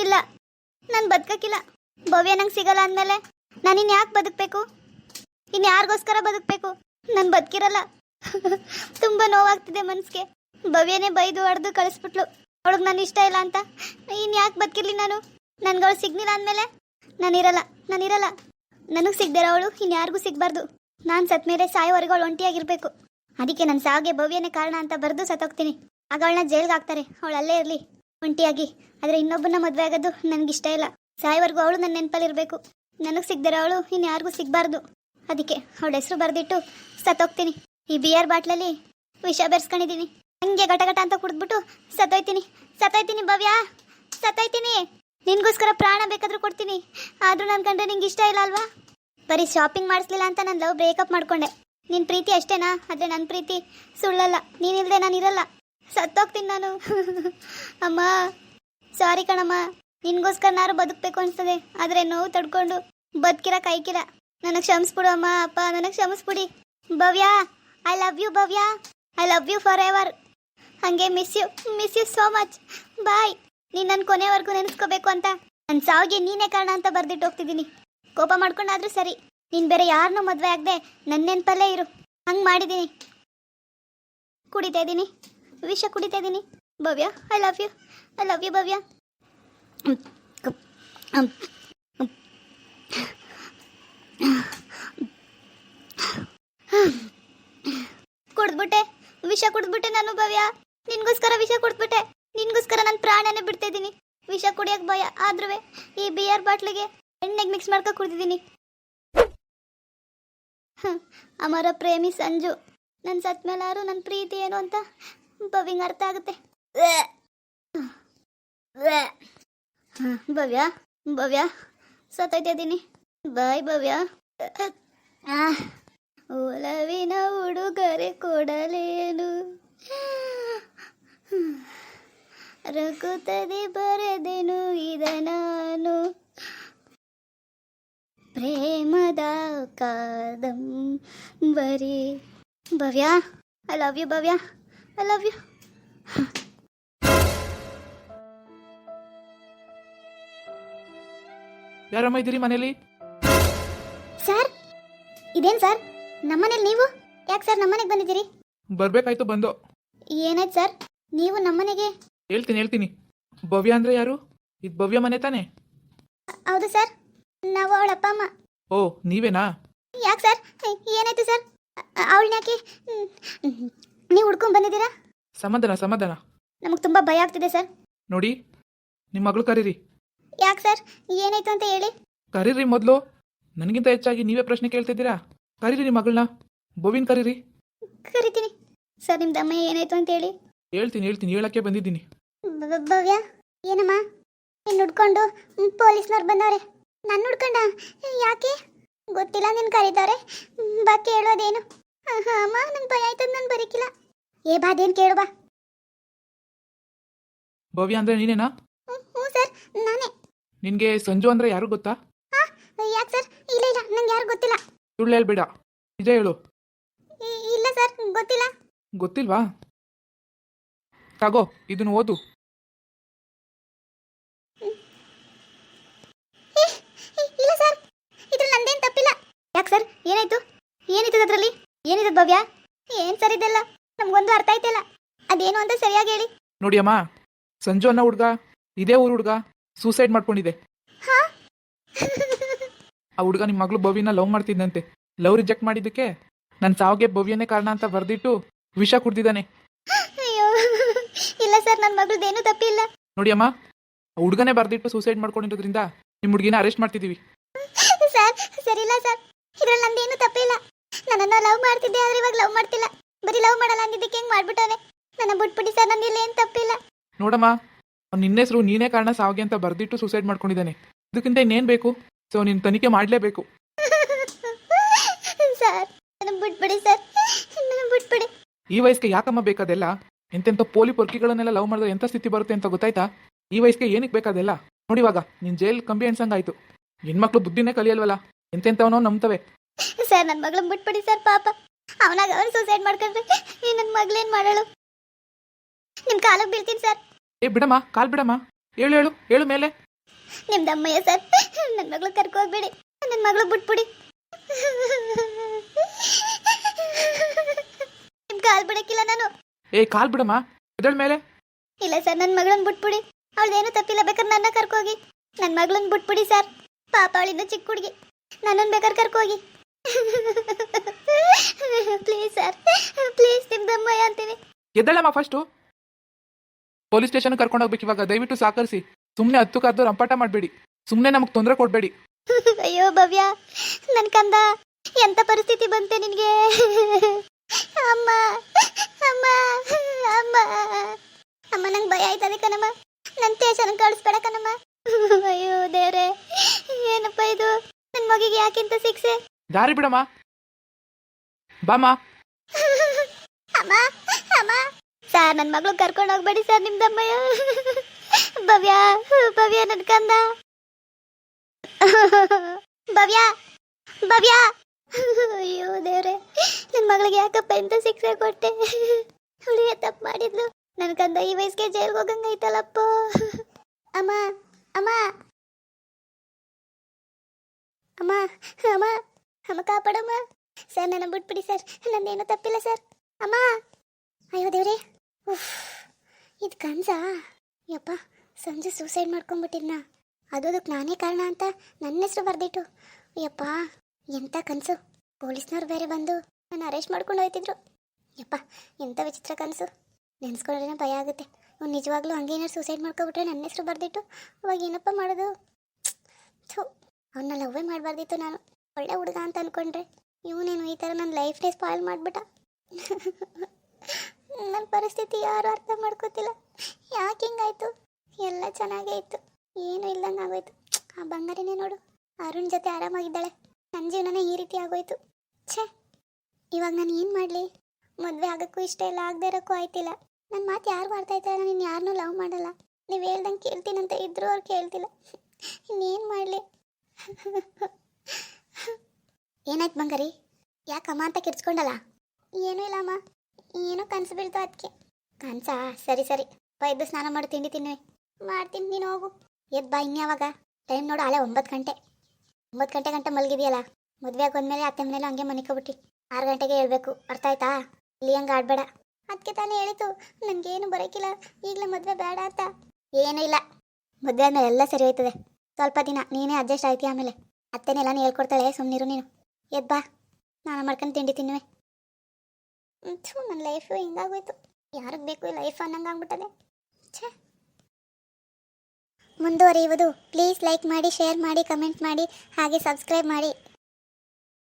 ಇಲ್ಲ ನಾನು ಬದುಕಕ್ಕಿಲ್ಲ ಭವ್ಯ ನಂಗೆ ಸಿಗಲ್ಲ ಅಂದಮೇಲೆ ನಾನು ಇನ್ನು ಯಾಕೆ ಬದುಕಬೇಕು? ಇನ್ನು ಯಾರಿಗೋಸ್ಕರ ಬದುಕಬೇಕು? ನಾನು ಬದುಕಿರಲ್ಲ. ತುಂಬ ನೋವಾಗ್ತಿದೆ ಮನಸ್ಸಿಗೆ ಭವ್ಯನೇ ಬೈದು ಹೊಡೆದು ಕಳಿಸ್ಬಿಟ್ಲು. ಅವಳಿಗೆ ನಾನು ಇಷ್ಟ ಇಲ್ಲ ಅಂತ. ಇನ್ನು ಯಾಕೆ ಬದುಕಿರ್ಲಿ ನಾನು? ಅವಳು ಸಿಗ್ನಿಲ್ಲ ಅಂದಮೇಲೆ ನಾನಿರಲ್ಲ ನಾನಿರಲ್ಲ ನನಗೆ ಸಿಗ್ದಿರೋ ಅವಳು ಇನ್ಯಾರಿಗೂ ಸಿಗಬಾರ್ದು. ನಾನು ಸತ್ ಮೇಲೆ ಸಾಯೋವರೆಗೂ ಅವಳು ಒಂಟಿಯಾಗಿರ್ಬೇಕು. ಅದಕ್ಕೆ ನನ್ನ ಸಾವಿಗೆ ಭವ್ಯನೇ ಕಾರಣ ಅಂತ ಬರೆದು ಸತ್ತೋಗ್ತೀನಿ. ಆಗ ಅವಳನ್ನ ಜೈಲ್ಗೆ ಹಾಕ್ತಾರೆ. ಅವಳು ಅಲ್ಲೇ ಇರಲಿ. ಒಂಟಿಯಾಗಿ. ಆದರೆ ಇನ್ನೊಬ್ಬನ ಮದುವೆ ಆಗೋದು ನನಗಿಷ್ಟ ಇಲ್ಲ. ಸಾಯವರೆಗೂ ಅವಳು ನನ್ನ ನೆನಪಲ್ಲಿರಬೇಕು. ನನಗೆ ಸಿಗ್ದಿರೋ ಅವಳು ಇನ್ಯಾರಿಗೂ ಸಿಗಬಾರ್ದು. ಅದಕ್ಕೆ ಅವಳ ಹೆಸರು ಬರೆದಿಟ್ಟು ಸತ್ತೋಗ್ತೀನಿ ಈ ಬಿಯರ್ ಬಾಟ್ಲಲ್ಲಿ ವಿಷ ಬೆರೆಸ್ಕೊಂಡಿದ್ದೀನಿ ಹಂಗೆ ಗಟಗಟ ಅಂತ ಕುಡಿದ್ಬಿಟ್ಟು ಸತ್ತೋಯ್ತೀನಿ ಸತ್ತೋಯ್ತೀನಿ ಭವ್ಯ. ಸತ್ತೋಯ್ತೀನಿ ನಿನ್ಗೋಸ್ಕರ ಪ್ರಾಣ ಬೇಕಾದರೂ ಕೊಡ್ತೀನಿ. ಆದ್ರೂ ನನ್ನ ಕಂಡ್ರೆ ನಿಂಗೆ ಇಷ್ಟ ಇಲ್ಲ ಅಲ್ವಾ? ಬರೀ ಶಾಪಿಂಗ್ ಮಾಡಿಸ್ಲಿಲ್ಲ ಅಂತ ನಾನು ಲವ್ ಬ್ರೇಕಪ್ ಮಾಡ್ಕೊಂಡೆ. ನಿನ್ನ ಪ್ರೀತಿ ಅಷ್ಟೇನಾ? ಆದರೆ ನನ್ನ ಪ್ರೀತಿ ಸುಳ್ಳಲ್ಲ. ನೀನಿಲ್ಲದೆ ನಾನು ಇರಲ್ಲ. ಸತ್ತೋಗ್ತೀನಿ ನಾನು. ಅಮ್ಮ ಸಾರಿ ಕಣಮ್ಮ. ನಿನ್ಗೋಸ್ಕರನಾರು ಬದುಕಬೇಕು ಅನ್ಸ್ತದೆ. ಆದರೆ ನೋವು ತಡ್ಕೊಂಡು ಬದುಕಿರ, ಕಾಯ್ಕಿರ. ನನಗೆ ಕ್ಷಮಿಸ್ಬಿಡು ಅಮ್ಮ, ಅಪ್ಪ, ನನಗೆ ಕ್ಷಮಿಸ್ಬಿಡಿ. Bhavya I love you Bhavya. I love you forever ಹಾಗೆ miss you miss you so much bye ನೀನು ನನ್ನ ಕೊನೆವರೆಗೂ ನೆನೆಸ್ಕೋಬೇಕು ಅಂತ. ನನ್ನ ಸಾವಿಗೆ ನೀನೇ ಕಾರಣ ಅಂತ ಬರ್ದಿಟ್ಟು ಹೋಗ್ತಿದ್ದೀನಿ. ಕೋಪ ಮಾಡ್ಕೊಂಡಾದ್ರೂ ಸರಿ. ನೀನು ಬೇರೆ ಯಾರನ್ನೂ ಮದುವೆ ಆಗದೆ ನನ್ನ ನೆನಪಲ್ಲೇ ಇರು. ಹಂಗೆ ಮಾಡಿದ್ದೀನಿ ಕುಡಿತಾ ಇದ್ದೀನಿ ವಿಷ ಕುಡಿತಾ ಇದ್ದೀನಿ. Bhavya I love you I love you Bhavya. ಕುಡ್ದ್ಬಿಟ್ಟೆ. ವಿಷ ಕುಡ್ದ್ಬಿಟ್ಟೆ ನಾನು, ಭವ್ಯ. ನಿನ್ಗೋಸ್ಕರ ವಿಷ ಕುಡ್ದ್ಬಿಟ್ಟೆ. ನಿನ್ಗೋಸ್ಕರ ನನ್ನ ಪ್ರಾಣನೇ ಬಿಡ್ತಾ ಇದ್ದೀನಿ. ವಿಷ ಕುಡಿಯಕ್ ಭಯ ಆದ್ರೂ ಈ ಬಿಯರ್ ಬಾಟ್ಲಿಗೆ ಎಣ್ಣೆಗೆ ಮಿಕ್ಸ್ ಮಾಡ್ಕೊ ಕುಡ್ದಿದ್ದೀನಿ. ಅಮರ ಪ್ರೇಮಿ ಸಂಜು. ನನ್ನ ಸತ್ಮೇಲಾರು ನನ್ನ ಪ್ರೀತಿ ಏನು ಅಂತ ಭವಿಂಗ್ ಅರ್ಥ ಆಗುತ್ತೆ? ಭವ್ಯ ಭವ್ಯ ಸತ್ತೈತೆ ಇದ್ದೀನಿ. ಬಾಯ್, ಭವ್ಯ. ಒಲವಿನ ಉಡುಗೊರೆ ಕೊಡಲೇನು? ರಘುತದೆ ಬರೆದೆನು ಇದ ನಾನು? ಪ್ರೇಮದ ಕಾದಂ ಬರಿ Bhavya I love you Bhavya. I love you ಯಾರಮ್ಮ ಇದ್ದೀರಿ ಮನೇಲಿ ಸರ್ ಇದೇನ್ ಸರ್? ನಮ್ಮನೇಲಿ ನೀವು? ಯಾಕೆ ಸರ್ ನಮ್ಮನೆಗೆ ಬಂದಿದ್ದೀರಿ? ಬರ್ಬೇಕಾಯ್ತು ಬಂದು. ಏನಾಯ್ತು ಸರ್? ನೀವು ನಮ್ಮನೆಗೆ? ಹೇಳ್ತೀನಿ ಹೇಳ್ತೀನಿ. ಭವ್ಯ ಅಂದ್ರೆ ಯಾರು? ಇದು ಭವ್ಯ ಮನೆ ತಾನೆ? ಹೌದು ಸರ್ ನಾವು ಅವಳ ಅಪ್ಪ ಅಮ್ಮ. ಓ ನೀವೇನಾ? ಯಾಕೆ ಸರ್? ಏನಾಯ್ತು ಸರ್? ಅವಳನ್ನ ಯಾಕೆ ನೀವು ಹುಡ್ಕೊಂಡ್ ಬಂದಿದ್ದೀರಾ? ಸಮಾಧಾನ ಸಮಾಧಾನ. ನಮಗೆ ತುಂಬಾ ಭಯ ಆಗ್ತಿದೆ ಸರ್. ನೋಡಿ ನಿಮ್ಮ ಮಗಳು ಕರೀರಿ. ಯಾಕೆ ಸರ್? ಏನಾಯ್ತು ಅಂತ ಹೇಳಿ. ಕರೀರಿ ಮೊದಲು. ನನಗಿಂತ ಹೆಚ್ಚಾಗಿ ನೀವೇ ಪ್ರಶ್ನೆ ಕೇಳ್ತಿದ್ದೀರಾ? ಕರೀರಿ ನಿಮ್ಮ ಮಗಳನ್ನ. ಬೋವಿನ್ ಕರೀರಿ. ಕರಿತೀನಿ. ಸರ್ ನಿಮ್ದು ಅಮ್ಮ ಏನಾಯ್ತು ಅಂತ ಹೇಳಿ. ಹೇಳ್ತೀನಿ ಹೇಳ್ತೀನಿ ಹೇಳಕ್ಕೆ ಬಂದಿದ್ದೀನಿ. ಬ- ಬ- ಭವ್ಯ ಏನಮ್ಮ? ನಿನ್ನ ಹುಡ್ಕೊಂಡು ಪೊಲೀಸ್ನವ್ರು ಬಂದವ್ರೆ. ನನ್ನ ಹುಡ್ಕೊಂಡ? ಯಾಕೆ? ಗೊತ್ತಿಲ್ಲ ನಿನ್ ಕರೀತಾರೆ. ಬಾಕಿ ಬಾ ಕೇಳೋದೇನು? ಹ, ಹ, ಅಮ್ಮ ನಂಗೆ ಭಯ ಆಯ್ತದ ನಾನು ಬರೀಕಿಲ್ಲ. ಏ ಬಾ ಅದೇನು ಕೇಳು ಬಾ. ಭವ್ಯ ಅಂದ್ರೆ ನೀನೇನಾ? ಹ್ಞೂ ಸರ್ ನಾನೇ. ನಿನ್ಗೆ ಸಂಜು ಅಂದ್ರೆ ಯಾರು ಗೊತ್ತಾ? ಯಾಕೆ ಸರ್? ಇಲ್ಲ ಇಲ್ಲ ನಂಗೆ ಯಾರು ಗೊತ್ತಿಲ್ಲ. ಸುಳ್ಳು ಹೇಳ್ಬೇಡ. ನಿಜ ಹೇಳು. ಇ- ಇಲ್ಲ ಸರ್ ಗೊತ್ತಿಲ್ಲ. ಗೊತ್ತಿಲ್ವಾ? ತಗೋ ಇದನ್ನ ಓದು ಏ, ಏ, ಇಲ್ಲ ಸರ್ ಇದ್ರಲ್ಲಿ ನಂದೇನು ತಪ್ಪಿಲ್ಲ ಯಾಕೆ ಸರ್ ಏನಾಯ್ತು ಏನಿತ್ತು ಅದರಲ್ಲಿ ಏನಿದೆ ಭವ್ಯ? ಏನ್ ಸರಿದಿಲ್ಲ ನಮ್ಗೊಂದು ಅರ್ಥ ಆಯ್ತಿಲ್ಲ. ಅದೇನು ಅಂತ ಸರಿಯಾಗಿ ಹೇಳಿ. ನೋಡಿ ಅಮ್ಮ ಸಂಜು ಅನ್ನೋ ಹುಡ್ಗ ಇದೇ ಊರು ಹುಡ್ಗ ಸೂಸೈಡ್ ಮಾಡ್ಕೊಂಡಿದೆ. ಹಾ? ಆ ಹುಡ್ಗ ನಿಮ್ಮ ಮಗಳು ಭವ್ಯನ ಲವ್ ಮಾಡ್ತಿದ್ದಂತೆ ಲವ್ ರಿಜೆಕ್ಟ್ ಮಾಡಿದ್ದಕ್ಕೆ ನನ್ನ ಸಾವಿಗೆ ಭವ್ಯನೇ ಕಾರಣ ಅಂತ ಬರ್ದಿಟ್ಟು ವಿಷ ಕುಡ್ದಿದ್ದಾನೆ. ಅಯ್ಯೋ ಇಲ್ಲ ಸರ್ ನನ್ನ ಮಗಳದೇನು ತಪ್ಪಿಲ್ಲ. ನೋಡಿ ಅಮ್ಮ ಆ ಹುಡ್ಗನೇ ಬರ್ದಿಟ್ಟು ಸೂಸೈಡ್ ಮಾಡ್ಕೊಂಡಿರೋದ್ರಿಂದ ನಿಮ್ಮ ಹುಡ್ಗಿನ ಅರೆಸ್ಟ್ ಮಾಡ್ತಿದೀವಿ ಸರ್ ಸರಿಲ್ಲ ಸರ್. ಇದ್ರಲ್ಲಿ ನಂದೇನು ತಪ್ಪಿಲ್ಲ. ನನ್ನನ್ನು ಲವ್ ಮಾಡ್ತಿದ್ದೆ ಆದ್ರೆ ಇವಾಗ ಲವ್ ಮಾಡ್ತಿಲ್ಲ. ಬರೀ ಲವ್ ಮಾಡಲ್ಲ ಅಂದಿದ್ದಕ್ಕೆ ಹೆಂಗ್ ಮಾಡ್ಬಿಟ್ಟಾನೆ ನನ್ನ ಬಿಟ್ಬಿಡಿ ಸರ್ ನಂದಿಲ್ಲ ಏನು ತಪ್ಪಿಲ್ಲ. ನೋಡಮ್ಮ ಅವ್ನು ನಿನ್ನ ಹೆಸರು ನೀನೇ ಕಾರಣ ಸಾವಿಗೆ ಅಂತ ಬರ್ದಿಟ್ಟು ಸೂಸೈಡ್ ಮಾಡ್ಕೊಂಡಿದ್ದಾನೆ. ಇದಕ್ಕಿಂತ ಇನ್ನೇನ್ ಬೇಕು? ಸೊ ನೀನ್ ತನಿಖೆ ಮಾಡ್ಲೇಬೇಕು. ಸರ್ ನನ್ನ ಬಿಟ್ಬಿಡಿ ಸರ್ ನನ್ನ ಬಿಟ್ಬಿಡಿ ಈ ವಯಸ್ಸಿಗೆ ಯಾಕಮ್ಮ ಬೇಕಾದೆಲ್ಲ? ಎಂತೆಂಥ ಪೋಲಿ ಪೊರ್ಕಿಗಳನ್ನೆಲ್ಲ ಲವ್ ಮಾಡಿದ್ರೆ ಎಂಥ ಸ್ಥಿತಿ ಬರುತ್ತೆ ಅಂತ ಗೊತ್ತಾಯ್ತಾ? ಈ ವಯಸ್ಸಿಗೆ ಏನಕ್ಕೆ ಬೇಕಾದೆಲ್ಲ? ನೋಡಿವಾಗ ನಿನ್ ನೀನು ಜೈಲ್ ಕಂಬಿ ಅನ್ಸಂಗಾಯ್ತು. ಹೆಣ್ಮಕ್ಳು ಬುದ್ಧಿನೇ ಕಲಿಯಲ್ವಲ್ಲ? ಎಂತೆಂಥವನೋ ನಂಬ್ತವೆ. ಸರ್ ನನ್ನ ಮಗಳನ್ನ ಬಿಟ್ಬಿಡಿ ಸರ್ ಪಾಪ. ಅವನಾಗ ಅವನು ಸೂಸೈಡ್ ಮಾಡ್ಕೊಂಡ್ರೆ ನೀ ನನ್ನ ಮಗಳೇನ್ ಮಾಡಳು? ನಿಮ್ ಕಾಲಕ್ಕೆ ಬೀಳ್ತೀನಿ ಸರ್. ಏ ಬಿಡಮ್ಮ ಕಾಲ್ ಬಿಡಮ್ಮ. ಹೇಳು ಹೇಳು ಹೇಳು ಮೇಲೆ. ನಿಮ್ದು ಅಮ್ಮಯ್ಯ ಸರ್ ನನ್ನ ಮಗಳು ಕರ್ಕೋಗ್ಬೇಡಿ ನನ್ನ ಮಗಳು ಬಿಟ್ಬಿಡಿ. ನಿಮ್ ಕಾಲ್ ಬಿಡಕ್ಕಿಲ್ಲ ನಾನು. ಏ ಕಾಲ್ ಬಿಡಮ್ಮ ಎದಳ ಮೇಲೆ. ಇಲ್ಲ ಸರ್ ನನ್ನ ಮಗಳನ್ನ ಬಿಟ್ಬಿಡಿ. ಅವಳದೇನು ತಪ್ಪಿಲ್ಲ ಬೇಕಾದ್ರೆ ನನ್ನ ಕರ್ಕೋಗಿ ನನ್ನ ಮಗಳನ್ನ ಬಿಟ್ಬಿಡಿ ಸರ್. ಪಾಪ ಅವಳಿಂದ ಚಿಕ್ಕ ಹುಡುಗಿ. ನನ್ನನ್ನು ಬೇಕಾದ್ರೆ ಕರ್ಕೋಗಿ ಪ್ಲೀಸ್ ಸರ್ ಪ್ಲೀಸ್ ನಿಮ್ದಮ್ಮಯ್ಯ ಅಂತೀನಿ ಎದ್ದಳಮ್ಮ ಫಸ್ಟು ಪೊಲೀಸ್ ಸ್ಟೇಷನ್ ಕರ್ಕೊಂಡು ಹೋಗ್ಬೇಕು ಇವಾಗ. ದಯವಿಟ್ಟು ಸಾಕರಿಸಿ ಸುಮ್ಮನೆ ಹತ್ತು ಕದ್ದು ರಂಪಾಟ ಮಾಡಬೇಡಿ. ಸುಮ್ಮನೆ ನಮಗೆ ತೊಂದರೆ ಕೊಡಬೇಡಿ. ಅಯ್ಯೋ ಭವ್ಯ. ನನ್ ಕಂದ ಎಂತ ಪರಿಸ್ಥಿತಿ ಬಂತೆ ನಿನಗೆ? ಅಮ್ಮ ಅಮ್ಮ ಅಮ್ಮ. ಅಮ್ಮ ನಂಗೆ ಭಯ ಆಯ್ತದೆ ಕಣಮ್ಮ. ನನ್ನ ಸ್ಟೇಷನ್ ಕಳಿಸ್ಬೇಡ ಕನಮ್ಮ ಅಯ್ಯೋ ದೇವ್ರೆ. ಏನಪ್ಪ ಇದು? ನನ್ನ ಮಗಿಗೆ ಯಾಕಿಂತ ಶಿಕ್ಷೆ? ದಾರಿ ಬಿಡಮ್ಮ. ಬಾಮ್ಮ. ಅಮ್ಮ ಅಮ್ಮ. ಸರ್ ನನ್ನ ಮಗಳು ಕರ್ಕೊಂಡು ಹೋಗ್ಬೇಡಿ ಸರ್ ನಿಮ್ದಮ್ಮಯ್ಯ ಭವ್ಯ ಭವ್ಯ ನನ್ ಕಂದ. ಭವ್ಯ ಭವ್ಯ. ಅಯ್ಯೋ ದೇವ್ರೆ ನನ್ನ ಮಗಳಿಗೆ ಯಾಕಪ್ಪ ಎಂತ ಶಿಕ್ಷೆ ಕೊಟ್ಟೆ? ಹುಳಿಯ ತಪ್ಪು ಮಾಡಿದ್ಲು. ನನ್ನ ಕಂದ ಈ ವಯಸ್ಸಿಗೆ ಜೈಲ್ಗೆ ಹೋಗಂಗೈತಲ್ಲಪ್ಪ ಅಮ್ಮ ಅಮ್ಮ. ಅಮ್ಮ ಅಮ್ಮ. ಅಮ್ಮ ಕಾಪಾಡಮ್ಮ. ಸರ್, ನನ್ನ ಬಿಟ್ಬಿಡಿ ಸರ್. ನನ್ನೇನು ತಪ್ಪಿಲ್ಲ ಸರ್. ಅಮ್ಮ. ಅಯ್ಯೋ ದೇವ್ರಿ. ಉಫ್. ಇದು ಕನ್ಸಾ ಯಪ್ಪ, ಸಂಜೆ ಸೂಸೈಡ್ ಮಾಡ್ಕೊಂಡ್ಬಿಟ್ಟಿದ್ನ. ಅದು ಅದಕ್ಕೆ ನಾನೇ ಕಾರಣ ಅಂತ ನನ್ನ ಹೆಸರು ಬರ್ದಿಟ್ಟು. ಯಪ್ಪ, ಎಂಥ ಕನಸು. ಪೊಲೀಸ್ನವ್ರು ಬೇರೆ ಬಂದು ನಾನು ಅರೆಸ್ಟ್ ಮಾಡ್ಕೊಂಡು ಹೋಯ್ತಿದ್ರು. ಯಪ್ಪ, ಎಂಥ ವಿಚಿತ್ರ ಕನಸು. ನೆನೆಸ್ಕೊಂಡ್ರೆ ಭಯ ಆಗುತ್ತೆ. ಅವ್ನು ನಿಜವಾಗ್ಲೂ ಹಂಗೆ ಏನಾರು ಸೂಸೈಡ್ ಮಾಡ್ಕೊಬಿಟ್ರೆ ನನ್ನ ಹೆಸರು ಬರ್ದಿಟ್ಟು. ಅವಾಗ ಏನಪ್ಪ ಮಾಡೋದು? ಥೂ ಅವನ್ನ ಲವ್ವೇ ಮಾಡಬಾರ್ದಿತ್ತು ನಾನು. ಒಳ್ಳೆ ಹುಡುಗ ಅಂತ ಅನ್ಕೊಂಡ್ರೆ ಇವನೇನು ಈ ಥರ ನನ್ನ ಲೈಫ್ನೇ ಸ್ಪಾಯ್ಲ್ ಮಾಡಿಬಿಟ್ಟ. ನನ್ನ ಪರಿಸ್ಥಿತಿ ಯಾರು ಅರ್ಥ ಮಾಡ್ಕೋತಿಲ್ಲ. ಯಾಕೆ ಹಿಂಗಾಯ್ತು? ಎಲ್ಲ ಚೆನ್ನಾಗೇ ಇತ್ತು. ಏನೂ ಇಲ್ದಂಗೆ ಆಗೋಯ್ತು. ಆ ಬಂಗಾರಿನೇ ನೋಡು. ಅರುಣ್ ಜೊತೆ ಆರಾಮಾಗಿದ್ದಾಳೆ. ನನ್ನ ಜೀವನನೇ ಈ ರೀತಿ ಆಗೋಯ್ತು. ಛೇ! ಇವಾಗ ನಾನು ಏನು ಮಾಡಲಿ? ಮದುವೆ ಆಗೋಕ್ಕೂ ಇಷ್ಟ ಇಲ್ಲ, ಆಗದೆ ಇರೋಕ್ಕೂ ಆಯ್ತಿಲ್ಲ. ನನ್ನ ಮಾತು ಯಾರು ಮಾಡ್ತಾ ಇದ್ದಾರೆ ನಾನು ಯಾರನ್ನೂ ಲವ್ ಮಾಡಲ್ಲ. ನೀವು ಹೇಳ್ದಂಗೆ ಕೇಳ್ತೀನಂತ ಇದ್ರೂ ಅವ್ರು ಕೇಳ್ತಿಲ್ಲ. ಇನ್ನೇನು ಮಾಡಲಿ? ಏನಾಯ್ತು ಬಂಗಾರಿ? ಯಾಕಮ್ಮ ಅಂತ ಕಿರ್ಚ್ಕೊಂಡಲ್ಲ ಏನೂ ಇಲ್ಲಮ್ಮ. ಏನೋ ಕನಸು ಬೀಳ್ತು ಅದಕ್ಕೆ ಕನಸಾ? ಸರಿ ಸರಿ. ಬಾ ಸ್ನಾನ ಮಾಡಿ, ತಿಂಡಿ ತಿನ್ನಿ ಮಾಡ್ತೀನಿ, ನೀನು ಹೋಗು. ಎದ್ ಬಾ ಇನ್ಯಾವಾಗ ಟೈಮ್ ನೋಡು ಹಳೆ ಒಂಬತ್ತು ಗಂಟೆ. ಒಂಬತ್ತು ಗಂಟೆ ಗಂಟೆ ಮಲಗಿದೆಯಲ್ಲ? ಮದುವೆ ಆಗೋದ್ಮೇಲೆ ಅತ್ತೆ ಮನೇಲಿ ಹಂಗೆ ಮನಿಕೊಬಿಟ್ಟು ಆರು ಗಂಟೆಗೆ ಹೇಳ್ಬೇಕು. ಅರ್ಥ ಆಯ್ತಾ? ಇಲ್ಲಿ ಹಂಗೆ ಆಡ್ಬೇಡ. ಅದಕ್ಕೆ ತಾನೇ ಹೇಳಿತು ನನಗೇನು ಬರೋಕ್ಕಿಲ್ಲ ಈಗಲೇ ಮದುವೆ ಬೇಡ ಅಂತ. ಏನೂ ಇಲ್ಲ. ಮದುವೆ ಆದಮೇಲೆ ಎಲ್ಲ ಸರಿ ಹೋಯ್ತದೆ. ಸ್ವಲ್ಪ ದಿನ ನೀನೇ ಅಡ್ಜಸ್ಟ್ ಆಯ್ತಿ ಆಮೇಲೆ. ಅತ್ತೆನೆಲ್ಲ ಹೇಳ್ಕೊಡ್ತಾಳೆ ಸುಮ್ಮನಿರು ನೀನು. ಎದ್ದು ಬಾ ನಾನು ಮಾಡ್ಕೊಂಡು ತಿಂಡಿ ತಿನ್ನುವೆ. ಥೂ ನನ್ನ ಲೈಫು ಹಿಂಗಾಗೋಯ್ತು. ಯಾರಿಗೆ ಬೇಕು ಲೈಫ್ ಅನ್ನಂಗೆ ಆಗ್ಬಿಟ್ಟದೆ. ಛೇ. ಮುಂದುವರಿಯುವುದು. ಪ್ಲೀಸ್ ಲೈಕ್ ಮಾಡಿ ಶೇರ್ ಮಾಡಿ ಕಮೆಂಟ್ ಮಾಡಿ, ಹಾಗೆ ಸಬ್ಸ್ಕ್ರೈಬ್ ಮಾಡಿ.